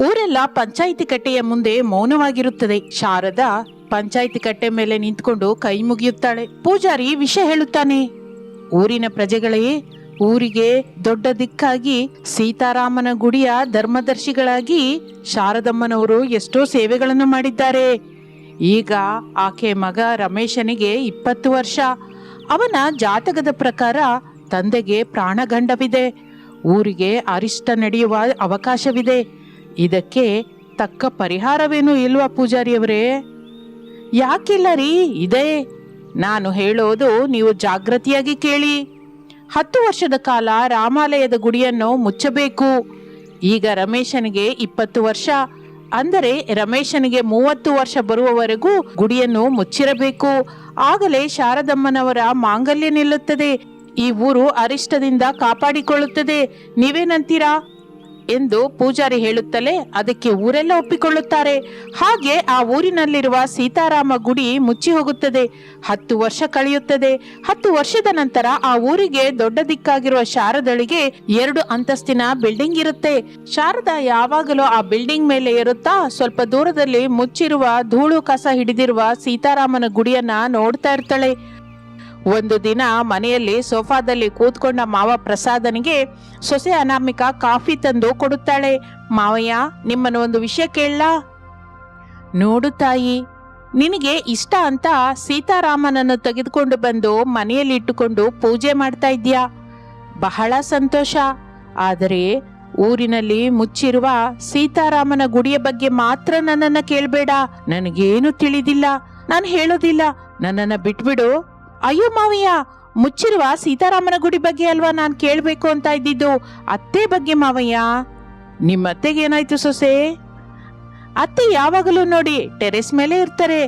ಊರೆಲ್ಲ ಪಂಚಾಯಿತಿ ಕಟ್ಟೆಯ ಮುಂದೆ ಮೌನವಾಗಿರುತ್ತದೆ. ಶಾರದಾ ಪಂಚಾಯಿತಿ ಕಟ್ಟೆ ಮೇಲೆ ನಿಂತ್ಕೊಂಡು ಕೈ ಮುಗಿಯುತ್ತಾಳೆ. ಪೂಜಾರಿ ವಿಷಯ ಹೇಳುತ್ತಾನೆ, ಊರಿನ ಪ್ರಜೆಗಳೇ, ಊರಿಗೆ ದೊಡ್ಡ ದಿಕ್ಕಾಗಿ ಸೀತಾರಾಮನ ಗುಡಿಯ ಧರ್ಮದರ್ಶಿಗಳಾಗಿ ಶಾರದಮ್ಮನವರು ಎಷ್ಟೋ ಸೇವೆಗಳನ್ನು ಮಾಡಿದ್ದಾರೆ. ಈಗ ಆಕೆ ಮಗ ರಮೇಶನಿಗೆ ಇಪ್ಪತ್ತು ವರ್ಷ. ಅವನ ಜಾತಕದ ಪ್ರಕಾರ ತಂದೆಗೆ ಪ್ರಾಣಗಂಡವಿದೆ. ಊರಿಗೆ ಅರಿಷ್ಟ ನಡೆಯುವ ಅವಕಾಶವಿದೆ. ಇದಕ್ಕೆ ತಕ್ಕ ಪರಿಹಾರವೇನೂ ಇಲ್ವಾ ಪೂಜಾರಿಯವರೇ? ಯಾಕಿಲ್ಲ ರೀ ಇದೇ. ನಾನು ಹೇಳೋದು ನೀವು ಜಾಗೃತಿಯಾಗಿ ಕೇಳಿ. ಹತ್ತು ವರ್ಷದ ಕಾಲ ರಾಮಾಲಯದ ಗುಡಿಯನ್ನು ಮುಚ್ಚಬೇಕು. ಈಗ ರಮೇಶನಿಗೆ ಇಪ್ಪತ್ತು ವರ್ಷ. ಅಂದರೆ ರಮೇಶನಿಗೆ ಮೂವತ್ತು ವರ್ಷ ಬರುವವರೆಗೂ ಗುಡಿಯನ್ನು ಮುಚ್ಚಿರಬೇಕು. ಆಗಲೇ ಶಾರದಮ್ಮನವರ ಮಾಂಗಲ್ಯ ನಿಲ್ಲುತ್ತದೆ. ಈ ಊರು ಅರಿಷ್ಟದಿಂದ ಕಾಪಾಡಿಕೊಳ್ಳುತ್ತದೆ. ನೀವೇನಂತೀರಾ? ಎಂದು ಪೂಜಾರಿ ಹೇಳುತ್ತಲೇ ಅದಕ್ಕೆ ಊರೆಲ್ಲ ಒಪ್ಪಿಕೊಳ್ಳುತ್ತಾರೆ. ಹಾಗೆ ಆ ಊರಿನಲ್ಲಿರುವ ಸೀತಾರಾಮ ಗುಡಿ ಮುಚ್ಚಿ ಹೋಗುತ್ತದೆ. ಹತ್ತು ವರ್ಷ ಕಳೆಯುತ್ತದೆ. ಹತ್ತು ವರ್ಷದ ನಂತರ ಆ ಊರಿಗೆ ದೊಡ್ಡ ದಿಕ್ಕಾಗಿರುವ ಶಾರದಳಿಗೆ ಎರಡು ಅಂತಸ್ತಿನ ಬಿಲ್ಡಿಂಗ್ ಇರುತ್ತೆ. ಶಾರದಾ ಯಾವಾಗಲೂ ಆ ಬಿಲ್ಡಿಂಗ್ ಮೇಲೆ ಇರುತ್ತಾ ಸ್ವಲ್ಪ ದೂರದಲ್ಲಿ ಮುಚ್ಚಿರುವ ಧೂಳು ಕಸ ಹಿಡಿದಿರುವ ಸೀತಾರಾಮನ ಗುಡಿಯನ್ನ ನೋಡ್ತಾ ಇರ್ತಾಳೆ. ಒಂದು ದಿನ ಮನೆಯಲ್ಲಿ ಸೋಫಾದಲ್ಲಿ ಕೂತ್ಕೊಂಡ ಮಾವ ಪ್ರಸಾದನಿಗೆ, ಸೊಸೆ ಅನಾಮಿಕ ಕಾಫಿ ತಂದು ಕೊಡುತ್ತಾಳೆ. ಮಾವಯ್ಯ, ನಿಮ್ಮನ್ನು ಒಂದು ವಿಷಯ ಕೇಳಲಾ? ನೋಡು ತಾಯಿ, ನಿನಗೆ ಇಷ್ಟ ಅಂತ ಸೀತಾರಾಮನನ್ನು ತೆಗೆದುಕೊಂಡು ಬಂದು ಮನೆಯಲ್ಲಿ ಇಟ್ಟುಕೊಂಡು ಪೂಜೆ ಮಾಡ್ತಾ ಇದ್ಯಾ ಬಹಳ ಸಂತೋಷ. ಆದರೆ ಊರಿನಲ್ಲಿ ಮುಚ್ಚಿರುವ ಸೀತಾರಾಮನ ಗುಡಿಯ ಬಗ್ಗೆ ಮಾತ್ರ ನನ್ನನ್ನು ಕೇಳಬೇಡ. ನನಗೇನು ತಿಳಿದಿಲ್ಲ. ನಾನು ಹೇಳೋದಿಲ್ಲ. ನನ್ನನ್ನು ಬಿಟ್ಬಿಡು. ಅಯ್ಯೋ ಮಾವಯ್ಯ, ಮುಚ್ಚಿರುವ ಸೀತಾರಾಮನ ಗುಡಿ ಬಗ್ಗೆ ಅಲ್ವಾ ನಾನು ಕೇಳಬೇಕು ಅಂತ ಇದ್ದಿದ್ದು? ಅತ್ತೆ ಬಗ್ಗೆ ಮಾವಯ್ಯ. ನಿಮ್ಮ ಅತ್ತೆಗೆ ಏನಾಯ್ತು ಸೊಸೆ? ಅತ್ತೆ ಯಾವಾಗಲೂ ನೋಡಿ ಟೆರೆಸ್ ಮೇಲೆ ಇರ್ತಾರೆ.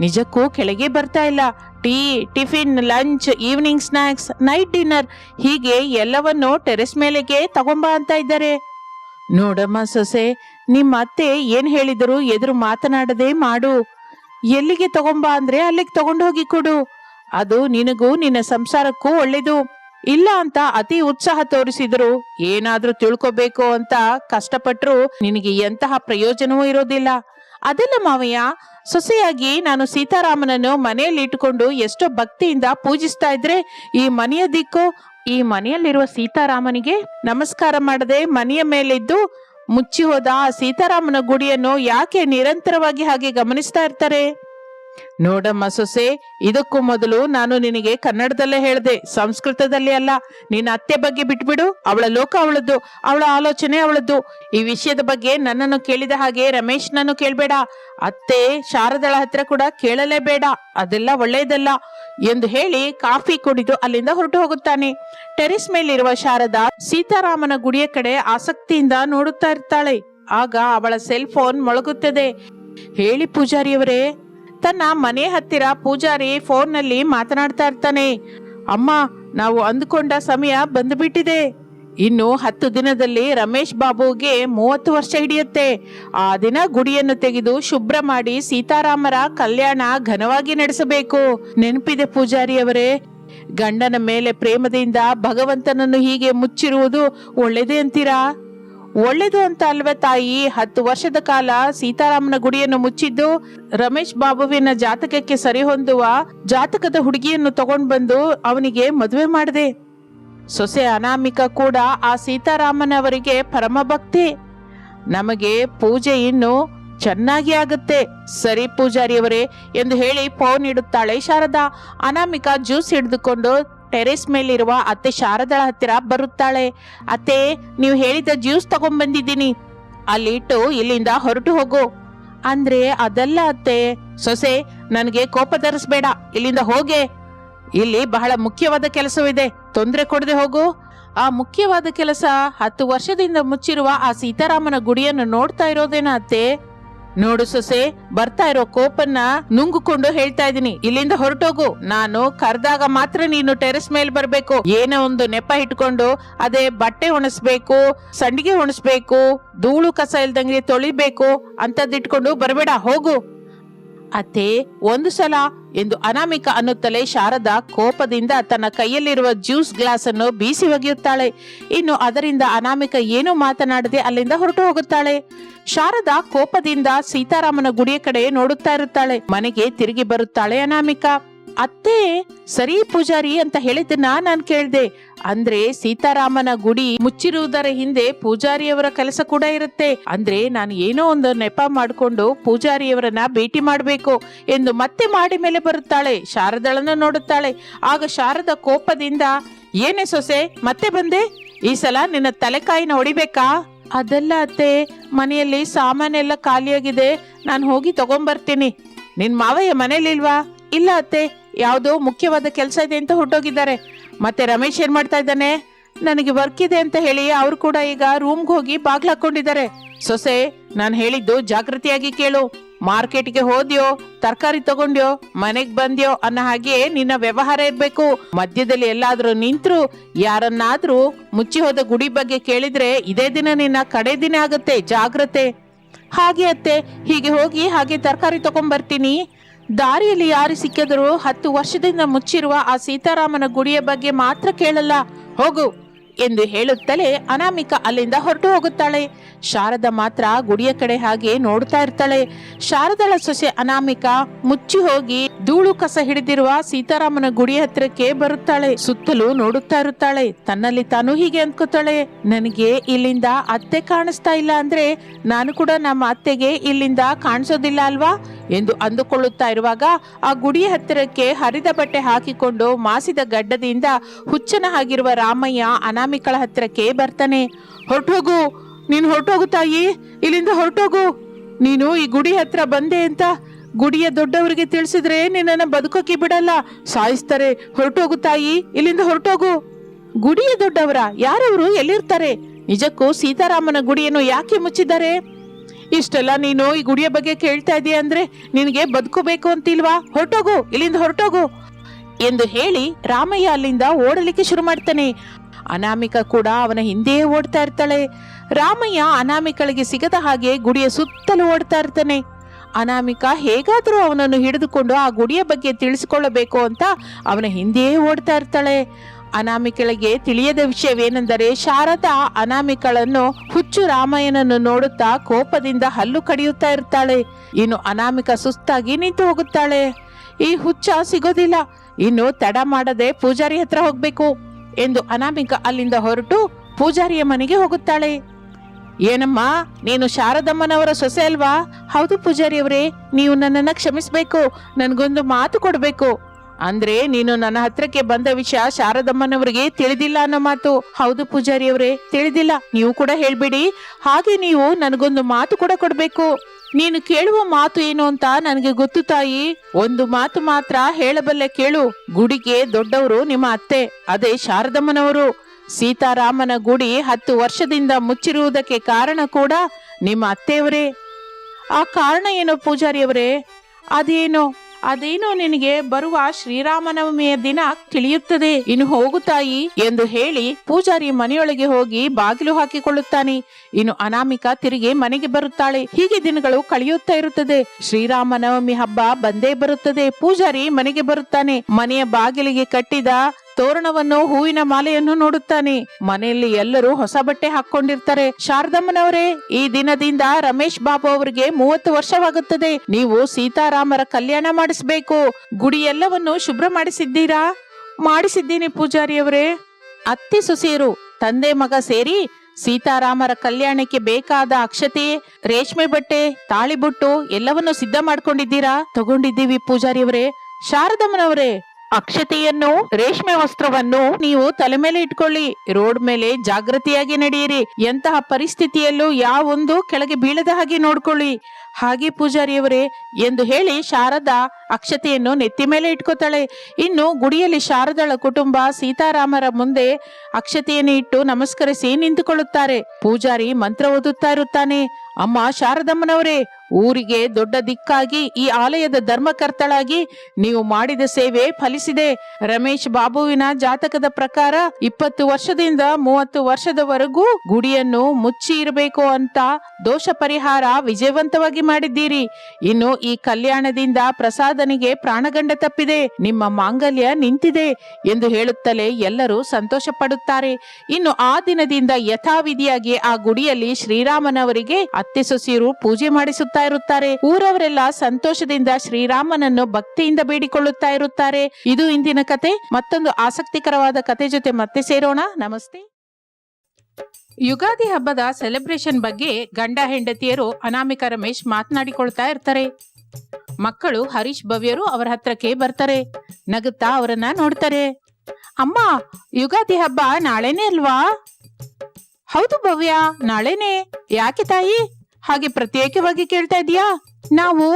ನಿಜಕ್ಕೂ ಕೆಳಗೆ ಬರ್ತಾ ಇಲ್ಲ. Tea, tiffin, lunch, evening snacks night dinner, ಹೀಗೆ ಎಲ್ಲವನ್ನು ಟೆರೆಸ್ ಮೇಲೆಗೆ ತಗೊಂಬಾ ಅಂತ ಇದ್ದಾರೆ. ನೋಡಮ್ಮ ಸೊಸೆ, ನಿಮ್ಮ ಅತ್ತೆ ಏನ್ ಹೇಳಿದ್ರು ಎದುರು ಮಾತನಾಡದೆ ಮಾಡು. ಎಲ್ಲಿಗೆ ತಗೊಂಬಾ ಅಂದ್ರೆ ಅಲ್ಲಿಗೆ ತಗೊಂಡು ಹೋಗಿ ಕೊಡು. ಅದು ನಿನಗೂ ನಿನ್ನ ಸಂಸಾರಕ್ಕೂ ಒಳ್ಳೇದು ಇಲ್ಲ ಅಂತ ಅತಿ ಉತ್ಸಾಹ ತೋರಿಸಿದ್ರು. ಏನಾದ್ರೂ ತಿಳ್ಕೊಬೇಕು ಅಂತ ಕಷ್ಟಪಟ್ರು ನಿನಗೆ ಎಂತಹ ಪ್ರಯೋಜನವೂ ಇರೋದಿಲ್ಲ. ಅದೆಲ್ಲ ಮಾವಯ್ಯ, ಸೊಸೆಯಾಗಿ ನಾನು ಸೀತಾರಾಮನನ್ನು ಮನೆಯಲ್ಲಿ ಇಟ್ಟುಕೊಂಡು ಎಷ್ಟೋ ಭಕ್ತಿಯಿಂದ ಪೂಜಿಸ್ತಾ ಇದ್ರೆ ಈ ಮನೆಯ ದಿಕ್ಕು, ಈ ಮನೆಯಲ್ಲಿರುವ ಸೀತಾರಾಮನಿಗೆ ನಮಸ್ಕಾರ ಮಾಡದೆ ಮನೆಯ ಮೇಲಿದ್ದು ಮುಚ್ಚಿ ಹೋದ ಸೀತಾರಾಮನ ಗುಡಿಯನ್ನು ಯಾಕೆ ನಿರಂತರವಾಗಿ ಹಾಗೆ ಗಮನಿಸ್ತಾ ಇರ್ತಾರೆ? ನೋಡಮ್ಮ ಸೊಸೆ ಇದಕ್ಕೂ ಮೊದಲು ನಾನು ನಿನಗೆ ಕನ್ನಡದಲ್ಲೇ ಹೇಳಿದೆ, ಸಂಸ್ಕೃತದಲ್ಲಿ ಅಲ್ಲ. ನಿನ್ನ ಅತ್ತೆ ಬಗ್ಗೆ ಬಿಟ್ಬಿಡು, ಅವಳ ಲೋಕ ಅವಳದ್ದು, ಅವಳ ಆಲೋಚನೆ ಅವಳದ್ದು. ಈ ವಿಷಯದ ಬಗ್ಗೆ ನನ್ನನ್ನು ಕೇಳಿದ ಹಾಗೆ ರಮೇಶ್ನನ್ನು ಕೇಳ್ಬೇಡ. ಅತ್ತೆ ಶಾರದಳ ಹತ್ರ ಕೂಡ ಕೇಳಲೇಬೇಡ, ಅದೆಲ್ಲ ಒಳ್ಳೆಯದಲ್ಲ ಎಂದು ಹೇಳಿ ಕಾಫಿ ಕುಡಿದು ಅಲ್ಲಿಂದ ಹೊರಟು ಹೋಗುತ್ತಾನೆ. ಟೆರಿಸ್ ಮೇಲಿರುವ ಶಾರದಾ ಸೀತಾರಾಮನ ಗುಡಿಯ ಕಡೆ ಆಸಕ್ತಿಯಿಂದ ನೋಡುತ್ತಾ ಇರ್ತಾಳೆ. ಆಗ ಅವಳ ಸೆಲ್ ಫೋನ್ ಮೊಳಗುತ್ತದೆ. ಹೇಳಿ ಪೂಜಾರಿಯವರೇ ತನ್ನ ಮನೆ ಹತ್ತಿರ ಪೂಜಾರಿ ಫೋನ್ನಲ್ಲಿ ಮಾತನಾಡ್ತಾ ಇರ್ತಾನೆ. ಅಮ್ಮ, ನಾವು ಅಂದುಕೊಂಡ ಸಮಯ ಬಂದುಬಿಟ್ಟಿದೆ. ಇನ್ನು ಹತ್ತು ದಿನದಲ್ಲಿ ರಮೇಶ್ ಬಾಬುಗೆ ಮೂವತ್ತು ವರ್ಷ ಹಿಡಿಯುತ್ತೆ. ಆ ದಿನ ಗುಡಿಯನ್ನು ತೆಗೆದು ಶುಭ್ರ ಮಾಡಿ ಸೀತಾರಾಮರ ಕಲ್ಯಾಣ ಘನವಾಗಿ ನಡೆಸಬೇಕು. ನೆನಪಿದೆ ಪೂಜಾರಿಯವರೇ, ಗಂಡನ ಮೇಲೆ ಪ್ರೇಮದಿಂದ ಭಗವಂತನನ್ನು ಹೀಗೆ ಮುಚ್ಚಿರುವುದು ಒಳ್ಳೇದೇ ಅಂತೀರಾ? ಒಳ್ಳೇದು ಅಂತ ಅಲ್ವೇ ತಾಯಿ? ಹತ್ತು ವರ್ಷದ ಕಾಲ ಸೀತಾರಾಮನ ಗುಡಿಯನ್ನು ಮುಚ್ಚಿದ್ದು ರಮೇಶ್ ಬಾಬುವಿನ ಜಾತಕಕ್ಕೆ ಸರಿ ಹೊಂದುವ ಜಾತಕದ ಹುಡುಗಿಯನ್ನು ತಗೊಂಡ್ ಬಂದು ಅವನಿಗೆ ಮದುವೆ ಮಾಡಿದೆ. ಸೊಸೆ ಅನಾಮಿಕ ಕೂಡ ಆ ಸೀತಾರಾಮನವರಿಗೆ ಪರಮ ಭಕ್ತಿ ನಮಗೆ ಪೂಜೆ ಇನ್ನು ಚೆನ್ನಾಗಿ ಆಗುತ್ತೆ. ಸರಿ ಪೂಜಾರಿಯವರೇ ಎಂದು ಹೇಳಿ ಫೋನ್ ಇಡುತ್ತಾಳೆ ಶಾರದಾ. ಅನಾಮಿಕ ಜ್ಯೂಸ್ ಹಿಡಿದುಕೊಂಡು ಟೆರೆಸ್ ಮೇಲಿರುವ ಅತ್ತೆ ಶಾರದಳ ಹತ್ತಿರ ಬರುತ್ತಾಳೆ. ಅತ್ತೆ, ನೀವು ಹೇಳಿದ ಜ್ಯೂಸ್ ತಗೊಂಡ್ಬಂದಿದ್ದೀನಿ. ಅಲ್ಲಿಟ್ಟು ಇಲ್ಲಿಂದ ಹೊರಟು ಹೋಗು. ಅಂದ್ರೆ ಅದಲ್ಲ ಅತ್ತೆ. ಸೊಸೆ, ನನಗೆ ಕೋಪ ತರಿಸ್ಬೇಡ ಇಲ್ಲಿಂದ ಹೋಗೆ. ಇಲ್ಲಿ ಬಹಳ ಮುಖ್ಯವಾದ ಕೆಲಸವಿದೆ. ತೊಂದರೆ ಕೊಡದೆ ಹೋಗು. ಆ ಮುಖ್ಯವಾದ ಕೆಲಸ ಹತ್ತು ವರ್ಷದಿಂದ ಮುಚ್ಚಿರುವ ಆ ಸೀತಾರಾಮನ ಗುಡಿಯನ್ನು ನೋಡ್ತಾ ಇರೋದೇನಾ ಅತ್ತೆ? ನೋಡು ಸೊಸೆ, ಬರ್ತಾ ಇರೋ ಕೋಪನ್ನ ನುಂಗುಕೊಂಡು ಹೇಳ್ತಾ ಇದೀನಿ ಇಲ್ಲಿಂದ ಹೊರಟೋಗು. ನಾನು ಕರೆದಾಗ ಮಾತ್ರ ನೀನು ಟೆರೆಸ್ ಮೇಲೆ ಬರ್ಬೇಕು. ಏನೋ ಒಂದು ನೆಪ ಇಟ್ಕೊಂಡು ಅದೇ ಬಟ್ಟೆ ಒಣಸ್ಬೇಕು, ಸಂಡಿಗೆ ಒಣಸ್ಬೇಕು, ಧೂಳು ಕಸ ಇಲ್ದಂಗೆ ತೊಳಿಬೇಕು ಅಂತದ್ ಇಟ್ಕೊಂಡು ಬರಬೇಡ, ಹೋಗು. ಅತ್ತೆ, ಒಂದು ಸಲ ಎಂದು ಅನಾಮಿಕ ಅನ್ನುತ್ತಲೇ ಶಾರದಾ ಕೋಪದಿಂದ ತನ್ನ ಕೈಯಲ್ಲಿರುವ ಜ್ಯೂಸ್ ಗ್ಲಾಸ್ ಅನ್ನು ಬೀಸಿ ಒಗೆಯುತ್ತಾಳೆ. ಇನ್ನು ಅದರಿಂದ ಅನಾಮಿಕ ಏನೂ ಮಾತನಾಡದೆ ಅಲ್ಲಿಂದ ಹೊರಟು ಹೋಗುತ್ತಾಳೆ. ಶಾರದಾ ಕೋಪದಿಂದ ಸೀತಾರಾಮನ ಗುಡಿಯ ಕಡೆ ನೋಡುತ್ತಾ ಇರುತ್ತಾಳೆ. ಮನೆಗೆ ತಿರುಗಿ ಬರುತ್ತಾಳೆ ಅನಾಮಿಕ. ಅತ್ತೆ, ಸರಿ ಪೂಜಾರಿ ಅಂತ ಹೇಳಿದ್ದನ್ನ ನಾನ್ ಕೇಳಿದೆ. ಅಂದ್ರೆ ಸೀತಾರಾಮನ ಗುಡಿ ಮುಚ್ಚಿರುವುದರ ಹಿಂದೆ ಪೂಜಾರಿಯವರ ಕೆಲಸ ಕೂಡ ಇರುತ್ತೆ. ಅಂದ್ರೆ ನಾನು ಏನೋ ಒಂದು ನೆಪ ಮಾಡಿಕೊಂಡು ಪೂಜಾರಿಯವರನ್ನ ಭೇಟಿ ಮಾಡಬೇಕು ಎಂದು ಮತ್ತೆ ಮಾಡಿ ಮೇಲೆ ಬರುತ್ತಾಳೆ, ಶಾರದಳನ್ನು ನೋಡುತ್ತಾಳೆ. ಆಗ ಶಾರದ ಕೋಪದಿಂದ, ಏನೇ ಸೊಸೆ, ಮತ್ತೆ ಬಂದೆ? ಈ ಸಲ ನಿನ್ನ ತಲೆಕಾಯಿನ ಹೊಡಿಬೇಕಾ? ಅದೆಲ್ಲ ಅತ್ತೆ, ಮನೆಯಲ್ಲಿ ಸಾಮಾನೆಲ್ಲ ಖಾಲಿಯಾಗಿದೆ. ನಾನು ಹೋಗಿ ತಗೊಂಬರ್ತೀನಿ. ನಿನ್ ಮಾವಯ್ಯ ಮನೇಲಿಲ್ವಾ? ಇಲ್ಲ ಅತ್ತೆ. ಯಾವುದೋ ಮುಖ್ಯವಾದ ಕೆಲಸ ಇದೆ ಅಂತ ಹೊರಟೋಗಿದ್ದಾರೆ ಮತ್ತೆ ರಮೇಶ್ ಏನ್ ಮಾಡ್ತಾ ಇದ್ದಾನೆ? ನನಗೆ ವರ್ಕ್ ಇದೆ ಅಂತ ಹೇಳಿ ಅವ್ರು ಕೂಡ ಈಗ ರೂಮ್ಗೆ ಹೋಗಿ ಬಾಗ್ಲು ಹಾಕೊಂಡಿದ್ದಾರೆ. ಸೊಸೆ, ನಾನು ಹೇಳಿದ್ದು ಜಾಗೃತಿಯಾಗಿ ಕೇಳು. ಮಾರ್ಕೆಟ್ಗೆ ಹೋದ್ಯೋ, ತರಕಾರಿ ತಗೊಂಡ್ಯೋ, ಮನೆಗ್ ಬಂದ್ಯೋ ಅನ್ನೋ ಹಾಗೆ ನಿನ್ನ ವ್ಯವಹಾರ ಇರ್ಬೇಕು. ಮಧ್ಯದಲ್ಲಿ ಎಲ್ಲಾದ್ರೂ ನಿಂತ್ರು, ಯಾರನ್ನಾದ್ರೂ ಮುಚ್ಚಿ ಹೋದ ಗುಡಿ ಬಗ್ಗೆ ಕೇಳಿದ್ರೆ ಇದೇ ದಿನ ನಿನ್ನ ಕಡೆ ದಿನ ಆಗುತ್ತೆ, ಜಾಗ್ರತೆ. ಹಾಗೆ ಅತ್ತೆ, ಹೀಗೆ ಹೋಗಿ ಹಾಗೆ ತರಕಾರಿ ತಗೊಂಡ್ಬರ್ತೀನಿ ದಾರಿಯಲ್ಲಿ ಯಾರು ಸಿಕ್ಕಿದರೂ ಹತ್ತು ವರ್ಷದಿಂದ ಮುಚ್ಚಿರುವ ಆ ಸೀತಾರಾಮನ ಗುಡಿಯ ಬಗ್ಗೆ ಮಾತ್ರ ಕೇಳಲ್ಲ. ಹೋಗು ಎಂದು ಹೇಳುತ್ತಲೇ ಅನಾಮಿಕ ಅಲ್ಲಿಂದ ಹೊರಟು ಹೋಗುತ್ತಾಳೆ. ಶಾರದ ಮಾತ್ರ ಗುಡಿಯ ಕಡೆ ಹಾಗೆ ನೋಡ್ತಾ ಇರ್ತಾಳೆ. ಶಾರದಳ ಸೊಸೆ ಅನಾಮಿಕ ಮುಚ್ಚಿ ಹೋಗಿ ಧೂಳು ಕಸ ಹಿಡಿದಿರುವ ಸೀತಾರಾಮನ ಗುಡಿ ಹತ್ರಕ್ಕೆ ಬರುತ್ತಾಳೆ? ಸುತ್ತಲೂ ನೋಡುತ್ತಾ ಇರುತ್ತಾಳೆ. ತನ್ನಲ್ಲಿ ತಾನು ಹೀಗೆ ಅಂದ್ಕೋತಾಳೆ. ನನಗೆ ಇಲ್ಲಿಂದ ಅತ್ತೆ ಕಾಣಿಸ್ತಾ ಇಲ್ಲ ಅಂದ್ರೆ ನಾನು ಕೂಡ ನಮ್ಮ ಅತ್ತೆಗೆ ಇಲ್ಲಿಂದ ಕಾಣಿಸೋದಿಲ್ಲ ಅಲ್ವಾ? ಎಂದು ಅಂದುಕೊಳ್ಳುತ್ತಾ ಇರುವಾಗ ಆ ಗುಡಿ ಹತ್ತಿರಕ್ಕೆ ಹರಿದ ಬಟ್ಟೆ ಹಾಕಿಕೊಂಡು ಮಾಸಿದ ಗಡ್ಡದಿಂದ ಹುಚ್ಚನ ಆಗಿರುವ ರಾಮಯ್ಯ ಅನಾಮಿಕಳ ಹತ್ತಿರಕ್ಕೆ ಬರ್ತಾನೆ. ಹೊರಟೋಗು. ನೀನು ಹೊರಟೋಗು ತಾಯಿ. ಇಲ್ಲಿಂದ ಹೊರಟೋಗು. ನೀನು ಈ ಗುಡಿ ಹತ್ರ ಬಂದೆ ಅಂತ. ಗುಡಿಯ ದೊಡ್ಡವರಿಗೆ ತಿಳಿಸಿದ್ರೆ ನಿನ್ನನ್ನು ಬದುಕೋಕೆ ಬಿಡಲ್ಲ. ಸಾಯಿಸ್ತಾರೆ, ಹೊರಟೋಗು ತಾಯಿ, ಇಲ್ಲಿಂದ ಹೊರಟೋಗು. ಗುಡಿಯ ದೊಡ್ಡವರ ಯಾರವರು ಎಲ್ಲಿರ್ತಾರೆ? ನಿಜಕ್ಕೂ ಸೀತಾರಾಮನ ಗುಡಿಯನ್ನು ಯಾಕೆ ಮುಚ್ಚಿದ್ದಾರೆ? ಇಷ್ಟೆಲ್ಲ ನೀನು ಈ ಗುಡಿಯ ಬಗ್ಗೆ ಕೇಳ್ತಾ ಇದೀಯ ಅಂದ್ರೆ ನಿನಗೆ ಬದುಕೋಬೇಕು ಅಂತಿಲ್ವಾ? ಹೊರಟೋಗು, ಇಲ್ಲಿಂದ ಹೊರಟೋಗು ಎಂದು ಹೇಳಿ ರಾಮಯ್ಯ ಅಲ್ಲಿಂದ ಓಡಲಿಕ್ಕೆ ಶುರು ಮಾಡ್ತಾನೆ. ಅನಾಮಿಕ ಕೂಡ ಅವನ ಹಿಂದೆಯೇ ಓಡ್ತಾ ಇರ್ತಾಳೆ. ರಾಮಯ್ಯ ಅನಾಮಿಕಳಿಗೆ ಸಿಗದ ಹಾಗೆ ಗುಡಿಯ ಸುತ್ತಲೂ ಓಡ್ತಾ ಇರ್ತಾನೆ. ಅನಾಮಿಕ ಹೇಗಾದರೂ ಅವನನ್ನು ಹಿಡಿದುಕೊಂಡು ಆ ಗುಡಿಯ ಬಗ್ಗೆ ತಿಳಿಸಿಕೊಳ್ಳಬೇಕು ಅಂತ ಅವನ ಹಿಂದೆಯೇ ಓಡ್ತಾ ಇರ್ತಾಳೆ. ಅನಾಮಿಕಳಿಗೆ ತಿಳಿಯದ ವಿಷಯವೇನೆಂದರೆ ಶಾರದಾ ಅನಾಮಿಕಳನ್ನು ಹುಚ್ಚು ರಾಮಯ್ಯನನ್ನು ನೋಡುತ್ತಾ ಕೋಪದಿಂದ ಹಲ್ಲು ಕಡಿಯುತ್ತಾ ಇರ್ತಾಳೆ. ಇನ್ನು ಅನಾಮಿಕ ಸುಸ್ತಾಗಿ ನಿಂತು ಹೋಗುತ್ತಾಳೆ. ಈ ಹುಚ್ಚ ಸಿಗೋದಿಲ್ಲ. ಇನ್ನು ತಡ ಮಾಡದೆ ಪೂಜಾರಿ ಹತ್ರ ಹೋಗ್ಬೇಕು ಎಂದು ಅನಾಮಿಕ ಅಲ್ಲಿಂದ ಹೊರಟು ಪೂಜಾರಿಯ ಮನೆಗೆ ಹೋಗುತ್ತಾಳೆ. ಏನಮ್ಮ, ನೀನು ಶಾರದಮ್ಮನವರ ಸೊಸೆ ಅಲ್ವಾ? ಹೌದು ಪೂಜಾರಿಯವರೇ, ನೀವು ನನ್ನನ್ನ ಕ್ಷಮಿಸ್ಬೇಕು, ನನಗೊಂದು ಮಾತು ಕೊಡ್ಬೇಕು. ಅಂದ್ರೆ ನೀನು ನನ್ನ ಹತ್ರಕ್ಕೆ ಬಂದ ವಿಷಯ ಶಾರದಮ್ಮನವರಿಗೆ ತಿಳಿದಿಲ್ಲ ಅನ್ನೋ ಮಾತು. ಹೌದು ಪೂಜಾರಿಯವರೇ, ತಿಳಿದಿಲ್ಲ. ನೀವು ಕೂಡ ಹೇಳ್ಬಿಡಿ. ಹಾಗೆ ನೀವು ನನಗೊಂದು ಮಾತು ಕೂಡ ಕೊಡ್ಬೇಕು. ನೀನು ಕೇಳುವ ಮಾತು ಏನು ಅಂತ ನನಗೆ ಗೊತ್ತು ತಾಯಿ. ಒಂದು ಮಾತು ಮಾತ್ರ ಹೇಳಬಲ್ಲೆ ಕೇಳು. ಗುಡಿಗೆ ದೊಡ್ಡವರು ನಿಮ್ಮ ಅತ್ತೆ, ಅದೇ ಶಾರದಮ್ಮನವರು. ಸೀತಾರಾಮನ ಗುಡಿ ಹತ್ತು ವರ್ಷದಿಂದ ಮುಚ್ಚಿರುವುದಕ್ಕೆ ಕಾರಣ ಕೂಡ ನಿಮ್ಮ ಅತ್ತೆಯವರೇ. ಆ ಕಾರಣ ಏನು ಪೂಜಾರಿಯವರೇ? ಅದೇನೋ ಅದೇನೋ ನಿನಗೆ ಬರುವ ಶ್ರೀರಾಮನವಮಿಯ ದಿನ ತಿಳಿಯುತ್ತದೆ. ಇನ್ನು ಹೋಗು ತಾಯಿ ಎಂದು ಹೇಳಿ ಪೂಜಾರಿ ಮನೆಯೊಳಗೆ ಹೋಗಿ ಬಾಗಿಲು ಹಾಕಿಕೊಳ್ಳುತ್ತಾನೆ. ಇನ್ನು ಅನಾಮಿಕ ತಿರುಗಿ ಮನೆಗೆ ಬರುತ್ತಾಳೆ. ಹೀಗೆ ದಿನಗಳು ಕಳೆಯುತ್ತಾ ಇರುತ್ತದೆ. ಶ್ರೀರಾಮನವಮಿ ಹಬ್ಬ ಬಂದೇ ಬರುತ್ತದೆ. ಪೂಜಾರಿ ಮನೆಗೆ ಬರುತ್ತಾನೆ. ಮನೆಯ ಬಾಗಿಲಿಗೆ ಕಟ್ಟಿದ ತೋರಣವನ್ನು ಹೂವಿನ ಮಾಲೆಯನ್ನು ನೋಡುತ್ತಾನೆ. ಮನೆಯಲ್ಲಿ ಎಲ್ಲರೂ ಹೊಸ ಬಟ್ಟೆ ಹಾಕೊಂಡಿರ್ತಾರೆ ಶಾರದಮ್ಮನವರೇ, ಈ ದಿನದಿಂದ ರಮೇಶ್ ಬಾಬು ಅವರಿಗೆ ಮೂವತ್ತು ವರ್ಷವಾಗುತ್ತದೆ. ನೀವು ಸೀತಾರಾಮರ ಕಲ್ಯಾಣ ಮಾಡಿಸಬೇಕು. ಗುಡಿ ಎಲ್ಲವನ್ನು ಶುಭ್ರ ಮಾಡಿಸಿದ್ದೀರಾ? ಮಾಡಿಸಿದ್ದೀನಿ ಪೂಜಾರಿಯವರೇ. ಅತ್ತಿ ಸುಸೀರು ತಂದೆ ಮಗ ಸೇರಿ ಸೀತಾರಾಮರ ಕಲ್ಯಾಣಕ್ಕೆ ಬೇಕಾದ ಅಕ್ಷತೆ, ರೇಷ್ಮೆ ಬಟ್ಟೆ, ತಾಳಿಬುಟ್ಟು ಎಲ್ಲವನ್ನು ಸಿದ್ಧ ಮಾಡ್ಕೊಂಡಿದ್ದೀರಾ? ತಗೊಂಡಿದ್ದೀವಿ ಪೂಜಾರಿಯವರೇ. ಶಾರದಮ್ಮನವರೇ ಅಕ್ಷತೆಯನ್ನು, ರೇಷ್ಮೆ ವಸ್ತ್ರವನ್ನು ನೀವು ತಲೆ ಮೇಲೆ ಇಟ್ಕೊಳ್ಳಿ. ರೋಡ್ ಮೇಲೆ ಜಾಗೃತಿಯಾಗಿ ನಡೆಯಿರಿ. ಎಂತಹ ಪರಿಸ್ಥಿತಿಯಲ್ಲೂ ಯಾವೊಂದು ಕೆಳಗೆ ಬೀಳದ ಹಾಗೆ ನೋಡ್ಕೊಳ್ಳಿ. ಹಾಗೆ ಪೂಜಾರಿಯವರೇ ಎಂದು ಹೇಳಿ ಶಾರದಾ ಅಕ್ಷತೆಯನ್ನು ನೆತ್ತಿ ಮೇಲೆ ಇಟ್ಕೋತಾಳೆ. ಇನ್ನು ಗುಡಿಯಲ್ಲಿ ಶಾರದಳ ಕುಟುಂಬ ಸೀತಾರಾಮರ ಮುಂದೆ ಅಕ್ಷತೆಯನ್ನು ಇಟ್ಟು ನಮಸ್ಕರಿಸಿ ನಿಂತುಕೊಳ್ಳುತ್ತಾರೆ. ಪೂಜಾರಿ ಮಂತ್ರ ಓದುತ್ತಾ ಇರುತ್ತಾನೆ. ಅಮ್ಮ ಶಾರದಮ್ಮನವರೇ, ಊರಿಗೆ ದೊಡ್ಡ ದಿಕ್ಕಾಗಿ ಈ ಆಲಯದ ಧರ್ಮಕರ್ತಳಾಗಿ ನೀವು ಮಾಡಿದ ಸೇವೆ ಫಲಿಸಿದೆ. ರಮೇಶ್ ಬಾಬುವಿನ ಜಾತಕದ ಪ್ರಕಾರ ಇಪ್ಪತ್ತು ವರ್ಷದಿಂದ ಮೂವತ್ತು ವರ್ಷದವರೆಗೂ ಗುಡಿಯನ್ನು ಮುಚ್ಚಿ ಇರಬೇಕು ಅಂತ ದೋಷ ಪರಿಹಾರ ವಿಜಯವಂತವಾಗಿ ಮಾಡಿದ್ದೀರಿ. ಇನ್ನು ಈ ಕಲ್ಯಾಣದಿಂದ ಪ್ರಸಾದನಿಗೆ ಪ್ರಾಣಗಂಡ ತಪ್ಪಿದೆ. ನಿಮ್ಮ ಮಾಂಗಲ್ಯ ನಿಂತಿದೆ ಎಂದು ಹೇಳುತ್ತಲೇ ಎಲ್ಲರೂ ಸಂತೋಷ ಪಡುತ್ತಾರೆ ಇನ್ನು ಆ ದಿನದಿಂದ ಯಥಾವಿಧಿಯಾಗಿ ಆ ಗುಡಿಯಲ್ಲಿ ಶ್ರೀರಾಮನವರಿಗೆ ಅತ್ತೆ ಸೊಸೆಯರು ಪೂಜೆ ಮಾಡಿಸುತ್ತಾ ಇರುತ್ತಾರೆ. ಊರವರೆಲ್ಲ ಸಂತೋಷದಿಂದ ಶ್ರೀರಾಮನನ್ನು ಭಕ್ತಿಯಿಂದ ಬೇಡಿಕೊಳ್ಳುತ್ತಾ ಇರುತ್ತಾರೆ. ಇದು ಇಂದಿನ ಕತೆ. ಮತ್ತೊಂದು ಆಸಕ್ತಿಕರವಾದ ಕತೆ ಜೊತೆ ಮತ್ತೆ ಸೇರೋಣ. ನಮಸ್ತೆ. ಯುಗಾದಿ ಹಬ್ಬದ ಸೆಲೆಬ್ರೇಷನ್ ಬಗ್ಗೆ ಗಂಡ ಹೆಂಡತಿಯರು ಅನಾಮಿಕ ರಮೇಶ್ ಮಾತನಾಡಿಕೊಳ್ತಾ ಇರ್ತಾರೆ. ಮಕ್ಕಳು ಹರೀಶ್ ಭವ್ಯರು ಅವರ ಹತ್ರಕ್ಕೆ ಬರ್ತಾರೆ. ನಗುತ್ತಾ ಅವರನ್ನ ನೋಡ್ತಾರೆ. ಅಮ್ಮ, ಯುಗಾದಿ ಹಬ್ಬ ನಾಳೆನೇ ಅಲ್ವಾ? ಹೌದು ಭವ್ಯ, ನಾಳೆನೇ. ಯಾಕೆ ತಾಯಿ? ಹಾಗೆ ಪ್ರತ್ಯೇಕವಾಗಿ ಕೇಳ್ತಾ ಇದೀಯಾ ನಾವು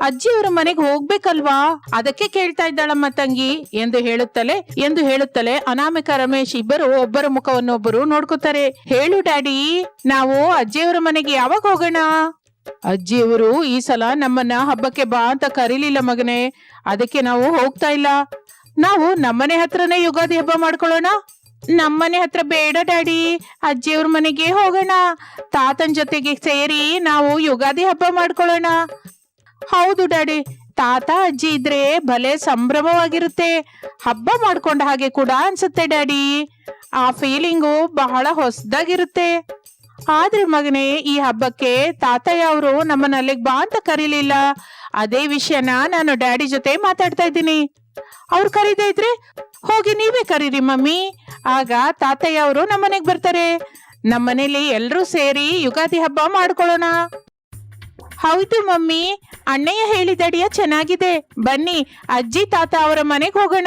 ಅಜ್ಜಿಯವರ ಮನೆಗೆ ಹೋಗ್ಬೇಕಲ್ವಾ? ಅದಕ್ಕೆ ಕೇಳ್ತಾ ಇದ್ದಾಳಮ್ಮ ತಂಗಿ. ಎಂದು ಹೇಳುತ್ತಲೇ ಎಂದು ಹೇಳುತ್ತಲೇ ಅನಾಮಿಕ ರಮೇಶ್ ಇಬ್ಬರು ಒಬ್ಬರ ಮುಖವನ್ನೊಬ್ಬರು ನೋಡ್ಕೋತಾರೆ. ಹೇಳು ಡ್ಯಾಡಿ, ನಾವು ಅಜ್ಜಿಯವರ ಮನೆಗೆ ಯಾವಾಗ ಹೋಗೋಣ? ಅಜ್ಜಿಯವರು ಈ ಸಲ ನಮ್ಮನ್ನ ಹಬ್ಬಕ್ಕೆ ಬಾ ಅಂತ ಕರೀಲಿಲ್ಲ ಮಗನೇ. ಅದಕ್ಕೆ ನಾವು ಹೋಗ್ತಾ ಇಲ್ಲ. ನಾವು ನಮ್ಮನೆ ಹತ್ರನೇ ಯುಗಾದಿ ಹಬ್ಬ ಮಾಡ್ಕೊಳ್ಳೋಣ? ನಮ್ಮನೆ ಹತ್ರ ಬೇಡ ಡ್ಯಾಡಿ. ಅಜ್ಜಿಯವ್ರ ಮನೆಗೆ ಹೋಗೋಣ. ತಾತನ ಜೊತೆಗೆ ಸೇರಿ ನಾವು ಯುಗಾದಿ ಹಬ್ಬ ಮಾಡ್ಕೊಳ್ಳೋಣ. ಹೌದು ಡ್ಯಾಡಿ. ತಾತ, ಅಜ್ಜಿ ಇದ್ರೆ ಭಲೆ ಸಂಭ್ರಮವಾಗಿರುತ್ತೆ. ಹಬ್ಬ ಮಾಡ್ಕೊಂಡ ಹಾಗೆ ಕೂಡ ಅನ್ಸುತ್ತೆ ಡ್ಯಾಡಿ. ಆ ಫೀಲಿಂಗು ಬಹಳ ಹೊಸದಾಗಿರುತ್ತೆ. ಆದ್ರೆ ಮಗನೇ, ಈ ಹಬ್ಬಕ್ಕೆ ತಾತಯ್ಯ ಅವರು ನಮ್ಮನ್ನ ಅಲ್ಲಿಗೆ ಬಾ ಅಂತ ಕರೀಲಿಲ್ಲ. ಅದೇ ವಿಷಯನ ನಾನು ಡ್ಯಾಡಿ ಜೊತೆ ಮಾತಾಡ್ತಾ ಇದ್ದೀನಿ. ಅವ್ರು ಕರೀದೇ ಇದ್ರೆ ಹೋಗಿ ನೀವೇ ಕರೀರಿ ಮಮ್ಮಿ. ಆಗ ತಾತಯ್ಯ ಅವರು ನಮ್ಮನೆಗ್ ಬರ್ತಾರೆ. ನಮ್ಮನೇಲಿ ಎಲ್ಲರೂ ಸೇರಿ ಯುಗಾದಿ ಹಬ್ಬ ಮಾಡ್ಕೊಳ್ಳೋಣ. ಹೌದು ಮಮ್ಮಿ, ಅಣ್ಣಯ್ಯ ಹೇಳಿದಡಿಯ ಚೆನ್ನಾಗಿದೆ. ಬನ್ನಿ, ಅಜ್ಜಿ, ತಾತ ಅವರ ಮನೆಗೆ ಹೋಗೋಣ.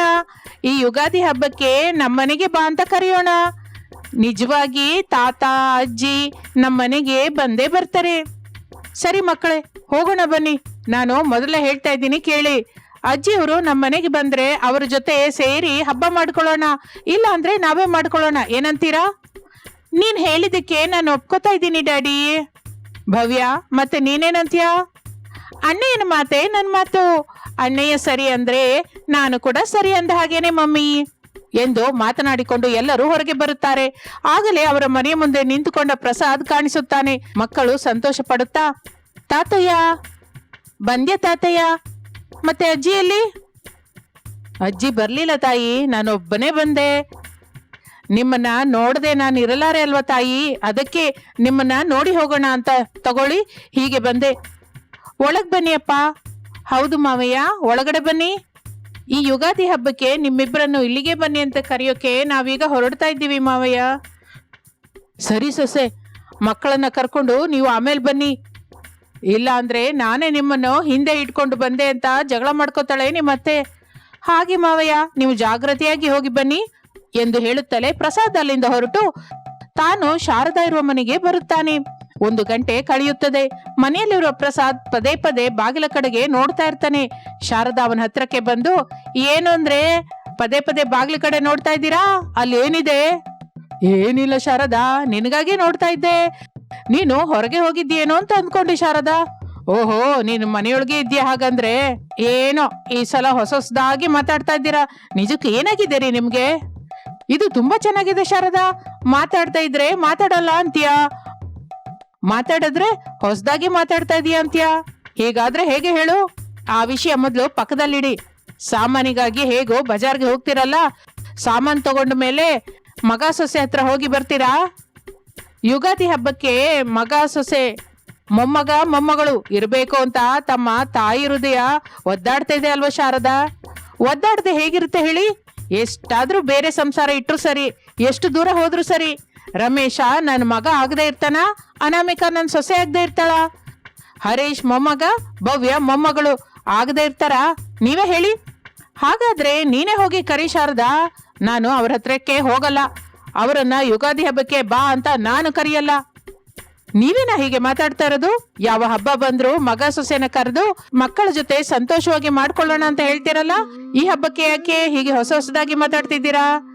ಈ ಯುಗಾದಿ ಹಬ್ಬಕ್ಕೆ ನಮ್ಮನೆಗೆ ಬಾ ಅಂತ ಕರೆಯೋಣ. ನಿಜವಾಗಿ ತಾತ, ಅಜ್ಜಿ ನಮ್ಮನೆಗೆ ಬಂದೇ ಬರ್ತಾರೆ. ಸರಿ ಮಕ್ಕಳೇ, ಹೋಗೋಣ ಬನ್ನಿ. ನಾನು ಮೊದಲೇ ಹೇಳ್ತಾ ಇದ್ದೀನಿ ಕೇಳಿ. ಅಜ್ಜಿಯವರು ನಮ್ಮ ಮನೆಗೆ ಬಂದ್ರೆ ಅವ್ರ ಜೊತೆ ಸೇರಿ ಹಬ್ಬ ಮಾಡ್ಕೊಳ್ಳೋಣ, ಇಲ್ಲ ಅಂದ್ರೆ ನಾವೇ ಮಾಡ್ಕೊಳ್ಳೋಣ. ಏನಂತೀರಾ? ನೀನ್ ಹೇಳಿದಕ್ಕೆ ನಾನು ಒಪ್ಕೋತಾ ಇದ್ದೀನಿ, ಡ್ಯಾಡಿ. ಭವ್ಯ, ಮತ್ತೆ ನೀನೇನಂತೀಯ? ಅಣ್ಣಯ್ಯನ ಮಾತೆ ನನ್ನ ಮಾತು. ಅಣ್ಣಯ್ಯ ಸರಿ ಅಂದ್ರೆ ನಾನು ಕೂಡ ಸರಿ ಅಂದ ಹಾಗೇನೆ, ಮಮ್ಮಿ. ಎಂದು ಮಾತನಾಡಿಕೊಂಡು ಎಲ್ಲರೂ ಹೊರಗೆ ಬರುತ್ತಾರೆ. ಆಗಲೇ ಅವರ ಮನೆ ಮುಂದೆ ನಿಂತುಕೊಂಡ ಪ್ರಸಾದ್ ಕಾಣಿಸುತ್ತಾನೆ. ಮಕ್ಕಳು ಸಂತೋಷ ಪಡುತ್ತಾ ತಾತಯ್ಯ, ಬಂದ್ಯ ತಾತಯ್ಯ? ಮತ್ತೆ ಅಜ್ಜಿ ಎಲ್ಲಿ? ಅಜ್ಜಿ ಬರ್ಲಿಲ್ಲ ತಾಯಿ ನಾನು ಒಬ್ಬನೇ ಬಂದೆ. ನಿಮ್ಮನ್ನ ನೋಡದೆ ನಾನು ಇರಲಾರೆ ಅಲ್ವಾ ತಾಯಿ? ಅದಕ್ಕೆ ನಿಮ್ಮನ್ನ ನೋಡಿ ಹೋಗೋಣ ಅಂತ ತಗೊಳ್ಳಿ, ಹೀಗೆ ಬಂದೆ. ಒಳಗ್ ಬನ್ನಿ ಅಪ್ಪ ಹೌದು ಮಾವಯ್ಯ, ಒಳಗಡೆ ಬನ್ನಿ. ಈ ಯುಗಾದಿ ಹಬ್ಬಕ್ಕೆ ನಿಮ್ಮಿಬ್ಬರನ್ನು ಇಲ್ಲಿಗೆ ಬನ್ನಿ ಅಂತ ಕರೆಯೋಕೆ ನಾವೀಗ ಹೊರಡ್ತಾ ಇದ್ದೀವಿ ಮಾವಯ್ಯ. ಸರಿ ಸೊಸೆ, ಮಕ್ಕಳನ್ನ ಕರ್ಕೊಂಡು ನೀವು ಆಮೇಲೆ ಬನ್ನಿ. ಇಲ್ಲ ಅಂದ್ರೆ ನಾನೇ ನಿಮ್ಮನ್ನು ಹಿಂದೆ ಇಟ್ಕೊಂಡು ಬಂದೆ ಅಂತ ಜಗಳ ಮಾಡ್ಕೋತಾಳೆ ನಿಮ್ಮತ್ತೆ ಹಾಗೆ ಮಾವಯ್ಯ, ನೀವು ಜಾಗ್ರತೆಯಾಗಿ ಹೋಗಿ ಬನ್ನಿ ಎಂದು ಹೇಳುತ್ತಲೇ ಪ್ರಸಾದ್ ಅಲ್ಲಿಂದ ಹೊರಟು. ತಾನು ಶಾರದಾ ಇರುವ ಮನೆಗೆ ಬರುತ್ತಾನೆ. ಒಂದು ಗಂಟೆ ಕಳೆಯುತ್ತದೆ. ಮನೆಯಲ್ಲಿರುವ ಪ್ರಸಾದ್ ಪದೇ ಪದೇ ಬಾಗಿಲ ಕಡೆಗೆ ನೋಡ್ತಾ ಇರ್ತಾನೆ. ಶಾರದಾ ಅವನ ಹತ್ರಕ್ಕೆ ಬಂದು, ಏನು ಅಂದ್ರೆ ಪದೇ ಪದೇ ಬಾಗಿಲ ಕಡೆ ನೋಡ್ತಾ ಇದ್ದೀರಾ? ಅಲ್ಲಿ ಏನಿದೆ ಏನಿಲ್ಲ ಶಾರದಾ, ನಿನಗಾಗೆ ನೋಡ್ತಾ ಇದ್ದೆ. ನೀನು ಹೊರಗೆ ಹೋಗಿದ್ದೀಯೇನೋ ಅಂತ ಅಂದ್ಕೊಂಡೆ ಶಾರದಾ. ಓಹೋ, ನೀನು ಮನೆಯೊಳಗೆ ಇದ್ದೀಯ ಹಾಗಂದ್ರೆ? ಏನೋ, ಈ ಸಲ ಹೊಸ ಹೊಸದಾಗಿ ಮಾತಾಡ್ತಾ ಇದ್ದೀರಾ? ನಿಜಕ್ಕೆ ಏನಾಗಿದೆ ರೀ ನಿಮ್ಗೆ? ಇದು ತುಂಬಾ ಚೆನ್ನಾಗಿದೆ ಶಾರದಾ. ಮಾತಾಡ್ತಾ ಇದ್ರೆ ಮಾತಾಡಲ್ಲ ಅಂತೀಯಾ? ಮಾತಾಡಿದ್ರೆ ಹೊಸದಾಗಿ ಮಾತಾಡ್ತಾ ಇದೀಯ ಅಂತೀಯಾ? ಹೀಗಾದ್ರೆ ಹೇಗೆ ಹೇಳು? ಆ ವಿಷಯ ಮೊದಲು ಪಕ್ಕದಲ್ಲಿಡಿ. ಸಾಮಾನಿಗಾಗಿ ಹೇಗೋ ಬಜಾರ್ಗೆ ಹೋಗ್ತಿರಲ್ಲ? ಸಾಮಾನು ತಗೊಂಡ ಮೇಲೆ ಮಗ ಸೊಸೆ ಹತ್ರ ಹೋಗಿ ಬರ್ತೀರಾ? ಯುಗಾದಿ ಹಬ್ಬಕ್ಕೆ ಮಗ, ಸೊಸೆ, ಮೊಮ್ಮಗ, ಮೊಮ್ಮಗಳು ಇರಬೇಕು ಅಂತ ತಮ್ಮ ತಾಯಿ ಹೃದಯ ಒದ್ದಾಡ್ತಾ ಇದೆ ಅಲ್ವಾ ಶಾರದಾ? ಒದ್ದಾಡದೆ ಹೇಗಿರುತ್ತೆ ಹೇಳಿ? ಎಷ್ಟಾದ್ರೂ ಬೇರೆ ಸಂಸಾರ ಇಟ್ಟರು ಸರಿ, ಎಷ್ಟು ದೂರ ಹೋದ್ರು ಸರಿ. ರಮೇಶ ನನ್ನ ಮಗ ಆಗದೆ ಇರ್ತಾನ? ಅನಾಮಿಕಾ ನನ್ನ ಸೊಸೆ ಆಗದೆ ಇರ್ತಾಳ? ಹರೀಶ್, ಮೊಮ್ಮಗ, ಭವ್ಯ, ಮೊಮ್ಮಗಳು ಆಗದೆ ಇರ್ತಾರ? ನೀವೇ ಹೇಳಿ. ಹಾಗಾದ್ರೆ ನೀನೇ ಹೋಗಿ ಕರಿ ಶಾರದಾ. ನಾನು ಅವ್ರ ಹತ್ರಕ್ಕೆ ಹೋಗಲ್ಲ. ಅವರನ್ನ ಯುಗಾದಿ ಹಬ್ಬಕ್ಕೆ ಬಾ ಅಂತ ನಾನು ಕರೆಯಲ್ಲ. ನೀವೇನ ಹೀಗೆ ಮಾತಾಡ್ತಾ ಇರೋದು? ಯಾವ ಹಬ್ಬ ಬಂದ್ರು ಮಗ ಸೊಸೆನ ಕರೆದು ಮಕ್ಕಳ ಜೊತೆ ಸಂತೋಷವಾಗಿ ಮಾಡ್ಕೊಳ್ಳೋಣ ಅಂತ ಹೇಳ್ತೀರಲ್ಲ? ಈ ಹಬ್ಬಕ್ಕೆ ಯಾಕೆ ಹೀಗೆ ಹೊಸ ಹೊಸದಾಗಿ ಮಾತಾಡ್ತಿದ್ದೀರಾ?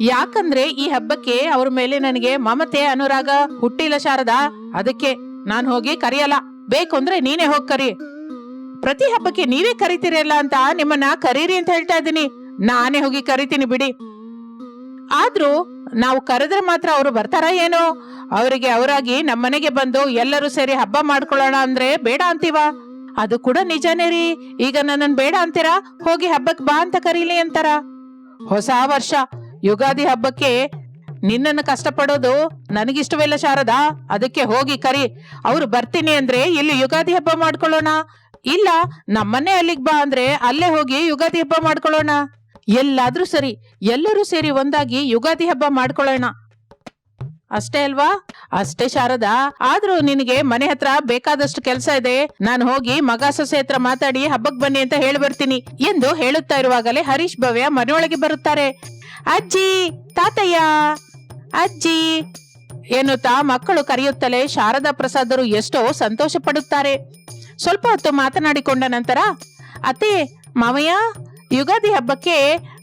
ಯಾಕಂದ್ರೆ ಈ ಹಬ್ಬಕ್ಕೆ ಅವ್ರ ಮೇಲೆ ನನಗೆ ಮಮತೆ, ಅನುರಾಗ ಹುಟ್ಟಿಲ್ಲ ಶಾರದಾ, ಅದಕ್ಕೆ ನಾನು ಹೋಗಿ ಕರೆಯಲ್ಲ. ಬೇಕು ಅಂದ್ರೆ ನೀನೇ ಹೋಗಿ ಕರಿ. ಪ್ರತಿ ಹಬ್ಬಕ್ಕೆ ನೀವೇ ಕರಿತೀರಲ್ಲ ಅಂತ ನಿಮ್ಮನ್ನ ಕರೀರಿ ಅಂತ ಹೇಳ್ತಾ ಇದ್ದೀನಿ. ನಾನೇ ಹೋಗಿ ಕರಿತೀನಿ ಬಿಡಿ. ಆದ್ರೂ ನಾವು ಕರೆದ್ರೆ ಮಾತ್ರ ಅವರು ಬರ್ತಾರ ಏನೋ? ಅವರಿಗೆ ಅವರಾಗಿ ನಮ್ಮನೆಗೆ ಬಂದು ಎಲ್ಲರೂ ಸೇರಿ ಹಬ್ಬ ಮಾಡ್ಕೊಳ್ಳೋಣ ಅಂದ್ರೆ ಬೇಡ ಅಂತೀವ? ಅದು ಕೂಡ ನಿಜನೇ ರೀ. ಈಗ ನನ್ನನ್ ಬೇಡ ಅಂತೀರಾ? ಹೋಗಿ ಹಬ್ಬಕ್ ಬಾ ಅಂತ ಕರೀಲಿ ಅಂತಾರ? ಹೊಸ ವರ್ಷ, ಯುಗಾದಿ ಹಬ್ಬಕ್ಕೆ ನಿನ್ನನ್ನು ಕಷ್ಟಪಡೋದು ನನಗಿಷ್ಟವಿಲ್ಲ ಶಾರದಾ. ಅದಕ್ಕೆ ಹೋಗಿ ಕರಿ. ಅವ್ರು ಬರ್ತೀನಿ ಅಂದ್ರೆ ಇಲ್ಲಿ ಯುಗಾದಿ ಹಬ್ಬ ಮಾಡ್ಕೊಳ್ಳೋಣ. ಇಲ್ಲ, ನಮ್ಮನ್ನೇ ಅಲ್ಲಿಗ್ ಬಾ ಅಂದ್ರೆ ಅಲ್ಲೇ ಹೋಗಿ ಯುಗಾದಿ ಹಬ್ಬ ಮಾಡ್ಕೊಳ್ಳೋಣ. ಎಲ್ಲಾದ್ರೂ ಸರಿ, ಎಲ್ಲರೂ ಸೇರಿ ಒಂದಾಗಿ ಯುಗಾದಿ ಹಬ್ಬ ಮಾಡ್ಕೊಳ್ಳೋಣ. ಅಷ್ಟೇ ಅಲ್ವಾ? ಅಷ್ಟೇ ಶಾರದಾ. ಆದ್ರೂ ನಿನಗೆ ಮನೆ ಹತ್ರ ಬೇಕಾದಷ್ಟು ಕೆಲಸ ಇದೆ. ನಾನು ಹೋಗಿ ಮಗ ಸೊಸೆ ಹತ್ರ ಮಾತಾಡಿ ಹಬ್ಬಕ್ ಬನ್ನಿ ಅಂತ ಹೇಳಿ ಬರ್ತೀನಿ ಎಂದು ಹೇಳುತ್ತಾ ಇರುವಾಗಲೇ ಹರೀಶ್ ಭವ್ಯ ಮನೆಯೊಳಗೆ ಬರುತ್ತಾರೆ. ಅಜ್ಜಿ, ತಾತಯ್ಯ, ಅಜ್ಜಿ. ಎನ್ನುತ್ತಾ ಮಕ್ಕಳು ಕರೆಯುತ್ತಲೇ ಶಾರದಾ ಪ್ರಸಾದರು ಎಷ್ಟೋ ಸಂತೋಷ ಪಡುತ್ತಾರೆ ಸ್ವಲ್ಪ ಹೊತ್ತು ಮಾತನಾಡಿಕೊಂಡ ನಂತರ, ಅತ್ತೆ, ಮಾವಯ್ಯ ಯುಗಾದಿ ಹಬ್ಬಕ್ಕೆ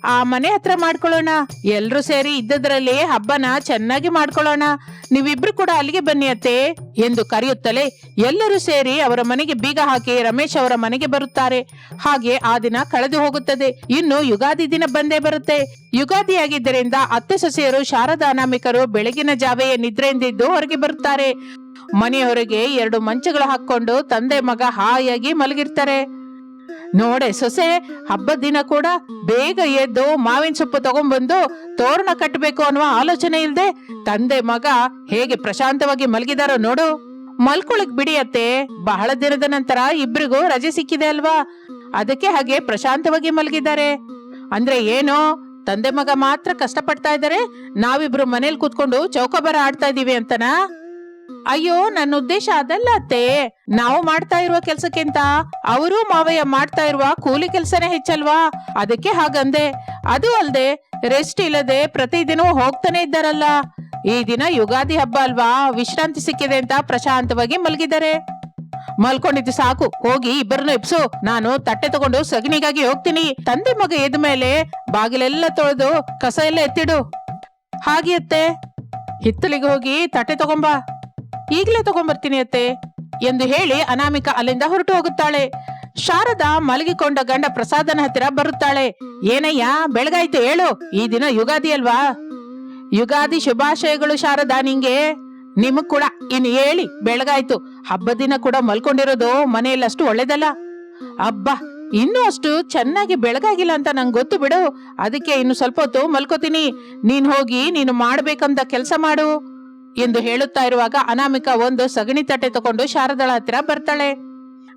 ಆ ಮನೆ ಹತ್ರ ಮಾಡ್ಕೊಳ್ಳೋಣ. ಎಲ್ರೂ ಸೇರಿ ಇದ್ದದ್ರಲ್ಲಿ ಹಬ್ಬನ ಚೆನ್ನಾಗಿ ಮಾಡ್ಕೊಳ್ಳೋಣ. ನೀವಿಬ್ರು ಕೂಡ ಅಲ್ಲಿಗೆ ಬನ್ನಿ ಅತ್ತೆ ಎಂದು ಕರೆಯುತ್ತಲೇ ಎಲ್ಲರೂ ಸೇರಿ ಅವರ ಮನೆಗೆ ಬೀಗ ಹಾಕಿ ರಮೇಶ್ ಅವರ ಮನೆಗೆ ಬರುತ್ತಾರೆ. ಹಾಗೆ ಆ ದಿನ ಕಳೆದು ಹೋಗುತ್ತದೆ. ಇನ್ನು ಯುಗಾದಿ ದಿನ ಬಂದೇ ಬರುತ್ತೆ. ಯುಗಾದಿ ಆಗಿದ್ದರಿಂದ ಅತ್ತೆ ಸೊಸೆಯರು ಶಾರದಾ ಅನಾಮಿಕರು ಬೆಳಗಿನ ಜಾವೆಯ ನಿದ್ರೆಯಿಂದಿದ್ದು ಹೊರಗೆ ಬರುತ್ತಾರೆ. ಮನೆಯ ಹೊರಗೆ ಎರಡು ಮಂಚಗಳು ಹಾಕೊಂಡು ತಂದೆ ಮಗ ಹಾಯಾಗಿ ಮಲಗಿರ್ತಾರೆ. ನೋಡೆ ಸೊಸೆ, ಹಬ್ಬದ ದಿನ ಕೂಡ ಬೇಗ ಎದ್ದು ಮಾವಿನ ಸೊಪ್ಪು ತಗೊಂಡ್ಬಂದು ತೋರಣ ಕಟ್ಟಬೇಕು ಅನ್ನುವ ಆಲೋಚನೆ ಇಲ್ಲದೆ ತಂದೆ ಮಗ ಹೇಗೆ ಪ್ರಶಾಂತವಾಗಿ ಮಲಗಿದಾರೋ ನೋಡು. ಮಲ್ಕೊಳಕ್ ಬಿಡಿಯತ್ತೆ ಬಹಳ ದಿನದ ನಂತರ ಇಬ್ರಿಗೂ ರಜೆ ಸಿಕ್ಕಿದೆ ಅಲ್ವಾ? ಅದಕ್ಕೆ ಹಾಗೆ ಪ್ರಶಾಂತವಾಗಿ ಮಲಗಿದ್ದಾರೆ. ಅಂದ್ರೆ ಏನು? ತಂದೆ ಮಗ ಮಾತ್ರ ಕಷ್ಟಪಡ್ತಾ ಇದ್ದಾರೆ, ನಾವಿಬ್ರು ಮನೇಲಿ ಕೂತ್ಕೊಂಡು ಚೌಕಬಾರ ಆಡ್ತಾ ಇದೀವಿ ಅಂತನಾ? ಅಯ್ಯೋ, ನನ್ನ ಉದ್ದೇಶ ಅದಲ್ಲ ಅತ್ತೆ. ನಾವು ಮಾಡ್ತಾ ಇರುವ ಕೆಲ್ಸಕ್ಕಿಂತ? ಅವರು ಮಾವಯ್ಯ ಮಾಡ್ತಾ ಇರುವ ಕೂಲಿ ಕೆಲ್ಸನೇ ಹೆಚ್ಚಲ್ವಾ? ಅದಕ್ಕೆ ಹಾಗಂದೆ. ಅದು ಅಲ್ದೆ ರೆಸ್ಟ್ ಇಲ್ಲದೆ ಪ್ರತಿದಿನವೂ ಹೋಗ್ತಾನೆ ಇದ್ದಾರಲ್ಲ. ಈ ದಿನ ಯುಗಾದಿ ಹಬ್ಬ ಅಲ್ವಾ? ವಿಶ್ರಾಂತಿ ಸಿಕ್ಕಿದೆ ಅಂತ ಪ್ರಶಾಂತವಾಗಿ ಮಲಗಿದ್ದಾರೆ. ಮಲ್ಕೊಂಡಿದ್ದು ಸಾಕು. ಹೋಗಿ ಇಬ್ಬರನ್ನು ಎಬ್ಸು. ನಾನು ತಟ್ಟೆ ತಗೊಂಡು ಸಗಣಿಗಾಗಿ ಹೋಗ್ತೀನಿ. ತಂದೆ ಮಗ ಎದ್ದ ಮೇಲೆ ಬಾಗಿಲೆಲ್ಲ ತೊಳೆದು ಕಸ ಎಲ್ಲ ಎತ್ತಿಡು. ಹಾಗೆ ಅತ್ತೆ. ಹಿತ್ತಲಿಗೆ ಹೋಗಿ ತಟ್ಟೆ ತಗೊಂಬ. ಈಗ್ಲೇ ತಗೊಂಬರ್ತೀನಿ ಅತ್ತೆ ಎಂದು ಹೇಳಿ ಅನಾಮಿಕ ಅಲ್ಲಿಂದ ಹೊರಟು ಹೋಗುತ್ತಾಳೆ. ಶಾರದಾ ಮಲಗಿಕೊಂಡ ಗಂಡ ಪ್ರಸಾದನ ಹತ್ತಿರ ಬರುತ್ತಾಳೆ. ಏನಯ್ಯ, ಬೆಳಗಾಯ್ತು ಹೇಳು. ಈ ದಿನ ಯುಗಾದಿ ಅಲ್ವಾ? ಯುಗಾದಿ ಶುಭಾಶಯಗಳು ಶಾರದಾ ನಿಂಗೆ. ನಿಮಗ್ ಕೂಡ. ಇನ್ ಹೇಳಿ, ಬೆಳಗಾಯ್ತು. ಹಬ್ಬದ ದಿನ ಕೂಡ ಮಲ್ಕೊಂಡಿರೋದು ಮನೆಯಲ್ಲಿ ಅಷ್ಟು ಒಳ್ಳೇದಲ್ಲ. ಅಬ್ಬಾ, ಇನ್ನೂ ಅಷ್ಟು ಚೆನ್ನಾಗಿ ಬೆಳಗಾಗಿಲ್ಲ ಅಂತ ನಂಗೆ ಗೊತ್ತು ಬಿಡು. ಅದಕ್ಕೆ ಇನ್ನು ಸ್ವಲ್ಪ ಹೊತ್ತು ಮಲ್ಕೋತೀನಿ. ನೀನ್ ಹೋಗಿ ನೀನು ಮಾಡ್ಬೇಕಂತ ಕೆಲಸ ಮಾಡು. ಎಂದು ಹೇಳುತ್ತಾ ಇರುವಾಗ ಅನಾಮಿಕ ಒಂದು ಸಗಣಿ ತಟ್ಟೆ ತಗೊಂಡು ಶಾರದಳ ಹತ್ತಿರ ಬರ್ತಾಳೆ.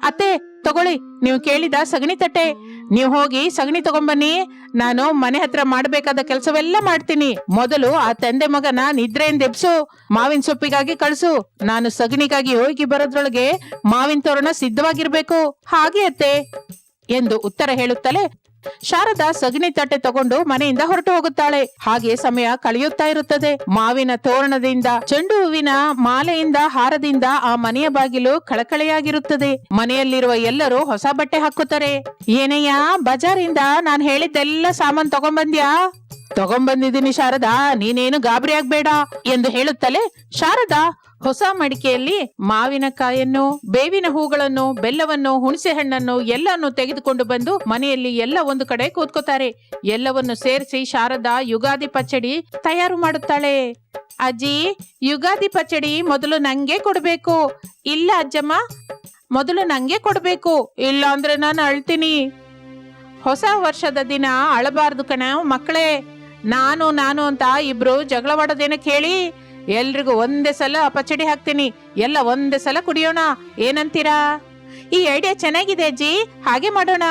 ಅತ್ತೆ, ತಗೊಳ್ಳಿ, ನೀವು ಕೇಳಿದ ಸಗಣಿ ತಟ್ಟೆ. ನೀವು ಹೋಗಿ ಸಗಣಿ ತಗೊಂಬನ್ನಿ. ನಾನು ಮನೆ ಹತ್ರ ಮಾಡಬೇಕಾದ ಕೆಲಸವೆಲ್ಲ ಮಾಡ್ತೀನಿ. ಮೊದಲು ಆ ತಂದೆ ಮಗನ ನಿದ್ರೆಯಿಂದ ಎಬ್ಸು. ಮಾವಿನ ಸೊಪ್ಪಿಗಾಗಿ ಕಳಿಸು. ನಾನು ಸಗಣಿಗಾಗಿ ಹೋಗಿ ಬರೋದ್ರೊಳಗೆ ಮಾವಿನ ತೋರಣ ಸಿದ್ಧವಾಗಿರ್ಬೇಕು. ಹಾಗೆ ಅತ್ತೆ, ಎಂದು ಉತ್ತರ ಹೇಳುತ್ತಲೇ ಶಾರದಾ ಸಗಣಿ ತಟ್ಟೆ ತಗೊಂಡು ಮನೆಯಿಂದ ಹೊರಟು ಹೋಗುತ್ತಾಳೆ. ಹಾಗೆ ಸಮಯ ಕಳೆಯುತ್ತಾ ಇರುತ್ತದೆ. ಮಾವಿನ ತೋರಣದಿಂದ ಚೆಂಡು ಹೂವಿನ ಮಾಲೆಯಿಂದ, ಹಾರದಿಂದ ಆ ಮನೆಯ ಬಾಗಿಲು ಕಳಕಳೆಯಾಗಿರುತ್ತದೆ. ಮನೆಯಲ್ಲಿರುವ ಎಲ್ಲರೂ ಹೊಸ ಬಟ್ಟೆ ಹಾಕುತ್ತಾರೆ. ಏನಯ್ಯ ಬಜಾರಿಂದ ನಾನ್ ಹೇಳಿದ್ದೆಲ್ಲ ಸಾಮಾನ್ ತಗೊಂಬಂದ್ಯಾ? ತಗೊಂಬಂದಿದ್ದೀನಿ ಶಾರದಾ, ನೀನೇನು ಗಾಬರಿ ಆಗ್ಬೇಡ ಎಂದು ಹೇಳುತ್ತಲೇ ಶಾರದಾ ಹೊಸ ಮಡಿಕೆಯಲ್ಲಿ ಮಾವಿನಕಾಯನ್ನು, ಬೇವಿನ ಹೂಗಳನ್ನು, ಬೆಲ್ಲವನ್ನು, ಹುಣಸೆ ಹಣ್ಣನ್ನು ಎಲ್ಲವನ್ನು ತೆಗೆದುಕೊಂಡು ಬಂದು ಮನೆಯಲ್ಲಿ ಎಲ್ಲ ಒಂದು ಕಡೆ ಕೂತ್ಕೋತಾರೆ. ಎಲ್ಲವನ್ನು ಸೇರಿಸಿ ಶಾರದಾ ಯುಗಾದಿ ಪಚ್ಚಡಿ ತಯಾರು ಮಾಡುತ್ತಾಳೆ. ಅಜ್ಜಿ, ಯುಗಾದಿ ಪಚ್ಚಡಿ ಮೊದಲು ನಂಗೆ ಕೊಡಬೇಕು. ಇಲ್ಲ ಅಜ್ಜಮ್ಮ, ಮೊದಲು ನಂಗೆ ಕೊಡಬೇಕು. ಇಲ್ಲ ಅಂದ್ರೆ ನಾನು ಅಳ್ತೀನಿ. ಹೊಸ ವರ್ಷದ ದಿನ ಅಳಬಾರ್ದು ಕಣ ಮಕ್ಕಳೇ. ನಾನು ನಾನು ಅಂತ ಇಬ್ರು ಜಗಳವಾಡೋದೇನಕ್ಕೆ ಹೇಳಿ ಎಲ್ರಿಗೂ ಒಂದೇ ಸಲ ಪಚಡಿ ಹಾಕ್ತೀನಿ. ಎಲ್ಲ ಒಂದೇ ಸಲ ಕುಡಿಯೋಣ. ಏನಂತೀರಾ? ಈ ಐಡಿಯಾ ಚೆನ್ನಾಗಿದೆ ಅಜ್ಜಿ. ಹಾಗೆ ಮಾಡೋಣ.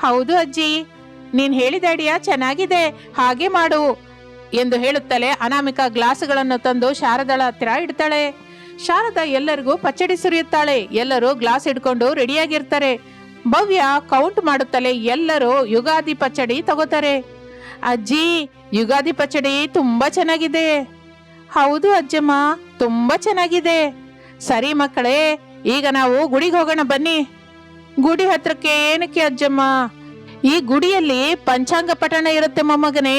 ಹೌದು ಅಜ್ಜಿ. ನೀನ್ ಹೇಳಿದ ಐಡಿಯಾ ಚೆನ್ನಾಗಿದೆ. ಹಾಗೆ ಮಾಡು. ಎಂದು ಹೇಳುತ್ತಲೇ ಅನಾಮಿಕ ಗ್ಲಾಸ್ಗಳನ್ನು ತಂದು ಶಾರದಳ ಹತ್ತಿರ ಇಡ್ತಾಳೆ. ಶಾರದಾ ಎಲ್ಲರಿಗೂ ಪಚ್ಚಡಿ ಸುರಿಯುತ್ತಾಳೆ. ಎಲ್ಲರೂ ಗ್ಲಾಸ್ ಹಿಡ್ಕೊಂಡು ರೆಡಿಯಾಗಿರ್ತಾರೆ. ಭವ್ಯ ಕೌಂಟ್ ಮಾಡುತ್ತಲೇ ಎಲ್ಲರೂ ಯುಗಾದಿ ಪಚ್ಚಡಿ ತಗೋತಾರೆ. ಅಜ್ಜಿ, ಯುಗಾದಿ ಪಚ್ಚಡಿ ತುಂಬಾ ಚೆನ್ನಾಗಿದೆ. ಹೌದು ಅಜ್ಜಮ್ಮ, ತುಂಬಾ ಚೆನ್ನಾಗಿದೆ. ಸರಿ ಮಕ್ಕಳೇ, ಈಗ ನಾವು ಗುಡಿಗೆ ಹೋಗೋಣ ಬನ್ನಿ. ಗುಡಿ ಹತ್ರಕ್ಕೆ ಏನಕ್ಕೆ ಅಜ್ಜಮ್ಮ? ಈ ಗುಡಿಯಲ್ಲಿ ಪಂಚಾಂಗ ಪಠಣ ಇರುತ್ತೆ ಮೊಮ್ಮಗನೇ.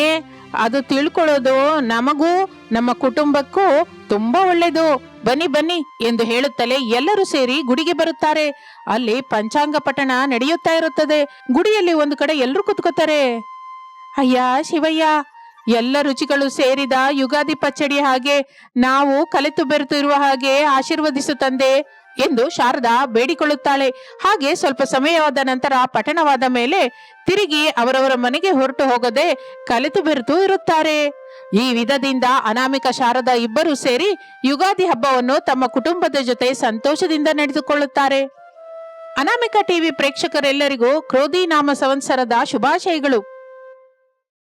ಅದು ತಿಳ್ಕೊಳ್ಳೋದು ನಮಗೂ, ನಮ್ಮ ಕುಟುಂಬಕ್ಕೂ ತುಂಬಾ ಒಳ್ಳೇದು. ಬನ್ನಿ ಬನ್ನಿ ಎಂದು ಹೇಳುತ್ತಲೇ ಎಲ್ಲರೂ ಸೇರಿ ಗುಡಿಗೆ ಬರುತ್ತಾರೆ. ಅಲ್ಲಿ ಪಂಚಾಂಗ ಪಠಣ ನಡೆಯುತ್ತಾ ಇರುತ್ತದೆ. ಗುಡಿಯಲ್ಲಿ ಒಂದು ಕಡೆ ಎಲ್ಲರೂ ಕುತ್ಕೋತಾರೆ. ಅಯ್ಯ, ಶಿವಯ್ಯ ಎಲ್ಲ ರುಚಿಗಳು ಸೇರಿದ ಯುಗಾದಿ ಪಚ್ಚಡಿ ಹಾಗೆ ನಾವು ಕಲೆತು ಬೆರೆತು ಇರುವ ಹಾಗೆ ಆಶೀರ್ವದಿಸು ತಂದೆ ಎಂದು ಶಾರದಾ ಬೇಡಿಕೊಳ್ಳುತ್ತಾಳೆ. ಹಾಗೆ ಸ್ವಲ್ಪ ಸಮಯವಾದ ನಂತರ ಪಠಣವಾದ ಮೇಲೆ ತಿರುಗಿ ಅವರವರ ಮನೆಗೆ ಹೊರಟು ಹೋಗದೆ ಕಲೆತು ಬೆರೆತು ಇರುತ್ತಾರೆ. ಈ ವಿಧದಿಂದ ಅನಾಮಿಕ ಶಾರದಾ ಇಬ್ಬರು ಸೇರಿ ಯುಗಾದಿ ಹಬ್ಬವನ್ನು ತಮ್ಮ ಕುಟುಂಬದ ಜೊತೆ ಸಂತೋಷದಿಂದ ನಡೆದುಕೊಳ್ಳುತ್ತಾರೆ. ಅನಾಮಿಕ ಟಿವಿ ಪ್ರೇಕ್ಷಕರೆಲ್ಲರಿಗೂ ಕ್ರೋಧಿ ನಾಮ ಸಂವತ್ಸರದ ಶುಭಾಶಯಗಳು.